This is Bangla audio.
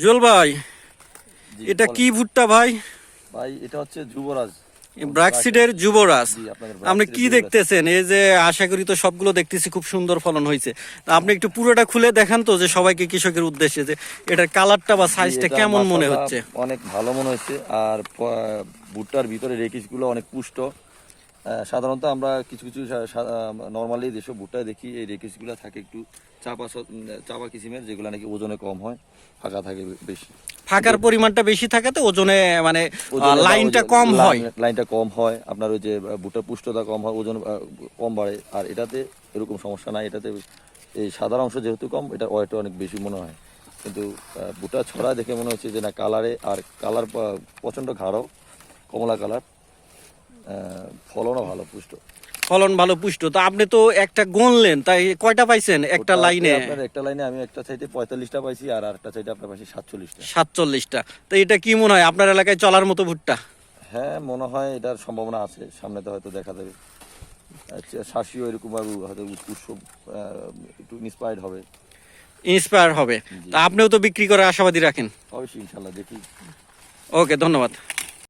জুয়েল ভাই এটা কি ভুট্টা ভাই? ভাই এটা হচ্ছে যুবরাজ। ব্রাকসিডের যুবরাজ। আপনি কি দেখতেছেন? এই যে আশা করি তো সবগুলো দেখতেছি খুব সুন্দর ফলন হয়েছে। আপনি একটু পুরোটা খুলে দেখান তো যে সবাইকে কৃষকের উদ্দেশ্যে যে এটার কালারটা বা সাইজটা কেমন মনে হচ্ছে? অনেক ভালো মনে হচ্ছে। আর ভুট্টার ভিতরে রেকিসগুলো অনেক পুষ্ট। সাধারণত আমরা কিছু কিছু নর্মালি যেসব ভুট্টায় দেখি এই রেকিসগুলো থাকে একটু চাপা চাপা কিসিমের যেগুলো নাকি ওজনে কম হয় ফাঁকা থাকে বেশি। ফাঁকার পরিমাণটা বেশি থাকে তো ওজনে মানে লাইনটা কম হয়। লাইনটা কম হয় আপনার ওই যে ভুট্টার পুষ্টতা কম হয় ওজন কম বাড়ে আর এটাতে এরকম সমস্যা নাই এটাতে এই সাদা অংশ যেহেতু কম এটা ওয়েটটা অনেক বেশি মনে হয়। কিন্তু ভুট্টা ছড়া দেখে মনে হচ্ছে যে না কালারে আর কালার প্রচণ্ড গাঢ় কমলা কালার ফলনও ভালো পুষ্ট। ফলন ভালো পুষ্ট। তো আপনি তো একটা গনলেন তাই কয়টা পাইছেন একটা লাইনে? একটা লাইনে আমি একটা সাইডে পঁয়তাল্লিশটা পাইছি আর আরেকটা সাইডে আপনার পাইছি সাতচল্লিশটা। সাতচল্লিশটা। তো এটা কি মনে হয় আপনার এলাকায় চলার মতো ভুট্টা? হ্যাঁ মনে হয় এটার সম্ভাবনা আছে। সামনেতে হয়তো দেখা যাবে। আচ্ছা শাসিও এরকম হয়তো উৎসব একটু ইন্সপায়ার্ড হবে। ইন্সপায়ার হবে। তা আপনিও তো বিক্রি করে আশাবাদী রাখেন। অবশ্যই ইনশাল্লাহ দেখি। ওকে ধন্যবাদ।